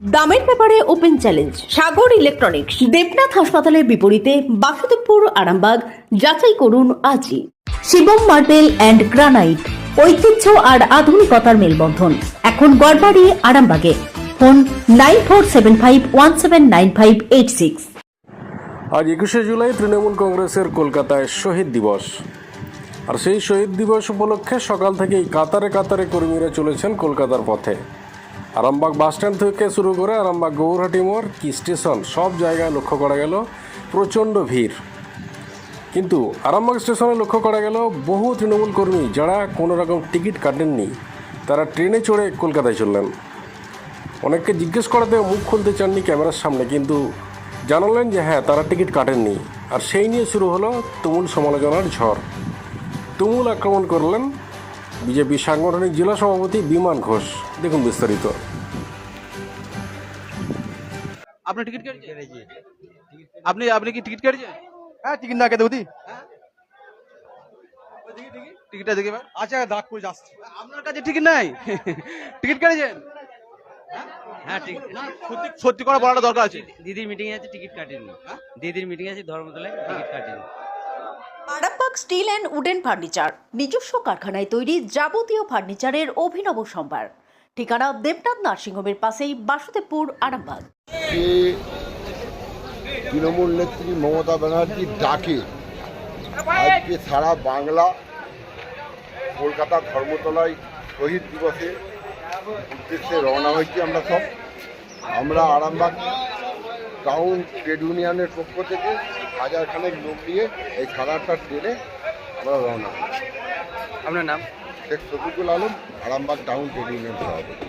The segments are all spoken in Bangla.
দামের ব্যাপারে open challenge Sagar electronics Debnath হাসপাতালের বিপরীতে বাসুদেবপুর, আরামবাগ, যাচাই করুন আজই। শিবম মার্বেল অ্যান্ড গ্রানাইট ঐতিহ্য আর আধুনিকতার মেলবন্ধন। এখন গড়বাড়ি, আরামবাগে। Phone nine four seven five one seven nine five eight six. আজ একুশে জুলাই তৃণমূল কংগ্রেসের কলকাতায় শহীদ দিবস। আর সেই শহীদ দিবস উপলক্ষে সকাল থেকেই কাতারে কাতারে কর্মীরা চলেছেন কলকাতার পথে। আরামবাগ বাসস্ট্যান্ড থেকে শুরু করে আরামবাগ গৌরহাটি মোড়, কি স্টেশন, সব জায়গায় লক্ষ্য করা গেল প্রচণ্ড ভিড়। কিন্তু আরামবাগ স্টেশনে লক্ষ্য করা গেল বহু তৃণমূল কর্মী যারা কোনো রকম টিকিট কাটেননি, তারা ট্রেনে চড়ে কলকাতায় চললেন। অনেককে জিজ্ঞেস করাতে মুখ খুলতে চাননি ক্যামেরার সামনে, কিন্তু জানালেন যে হ্যাঁ তারা টিকিট কাটেননি। আর সেই নিয়ে শুরু হলো তুমুল সমালোচনার ঝড়। তুমুল আক্রমণ করলেন বিজেপি সাংগঠনিক জেলা সভাপতি বিমান ঘোষ। দেখুন বিস্তারিত। আপনি টিকিট কেটেছেন? আপনি আপনি কি টিকিট কেটেছেন? হ্যাঁ টিকিট না কেটে বুঝি টিকিটটা দেখে। আচ্ছা ডাক করে যাচ্ছে। আপনার কাছে টিকিট নাই? টিকিট কেটেছেন? হ্যাঁ ঠিক সত্যি সত্যি করে বলাটা দরকার আছে। দিদির মিটিং আছে টিকিট কাটেনি দিদির মিটিং আছে ধর্মতলায় টিকিট কাটেনি Arambagh steel and wooden furniture, নিজস্ব কারখানায় তৈরি যাবতীয় ফার্নিচারের অভিনব সম্ভার। ঠিকানা দেবনাথ নার্সিংহোমের পাশেই বাসুদেবপুর, আরামবাগ। তৃণমূল নেত্রী মমতা ব্যানার্জির ডাকে। আজকে সারা বাংলা কলকাতা ধর্মতলায় শহীদ দিবসে উদ্দেশ্যে রওনা হয়েছি আমরা সব। আমরা আরামবাগ টাউন ট্রেড ইউনিয়নের পক্ষ থেকে হাজার খানেক লোক নিয়ে এই সাড়ে আটটার ট্রেনে আমরা রওনা হই আপনার নাম? Sheikh Shafikul Alam Arambagh town trade union সভাপতি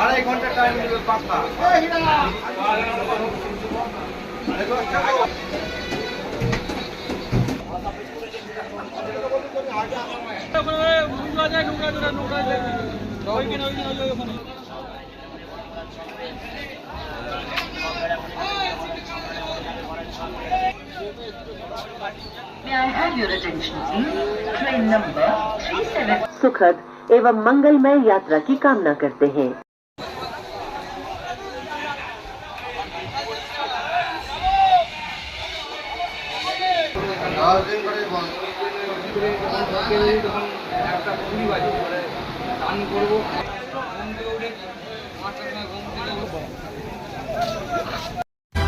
আড়াই ঘণ্টা টাইম দিল सुखद एवं मंगलमय यात्रा की कामना करते हैं।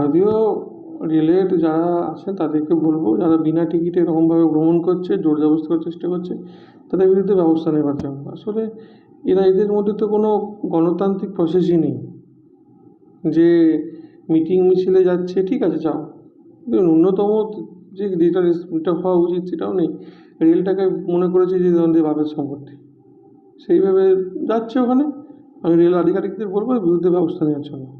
ভারতীয় রেলের যারা আছেন তাদেরকে বলব, যারা বিনা টিকিটে এরকমভাবে ভ্রমণ করছে, জোর জবরদস্তি করার চেষ্টা করছে, তাদের বিরুদ্ধে ব্যবস্থা নেওয়ার জন্য আসলে এরা এদের মধ্যে তো কোনো গণতান্ত্রিক প্রসেসই নেই। যে মিটিং মিছিলে যাচ্ছে, ঠিক আছে, যাও। ন্যূনতম যে যেটা যেটা হওয়া উচিত সেটাও নেই। রেলটাকে মনে করেছে যে আমাদের বাপের সম্পত্তি। সেইভাবে যাচ্ছে ওখানে। আমি রেল আধিকারিকদের বলব বিরুদ্ধে ব্যবস্থা নেওয়ার জন্য।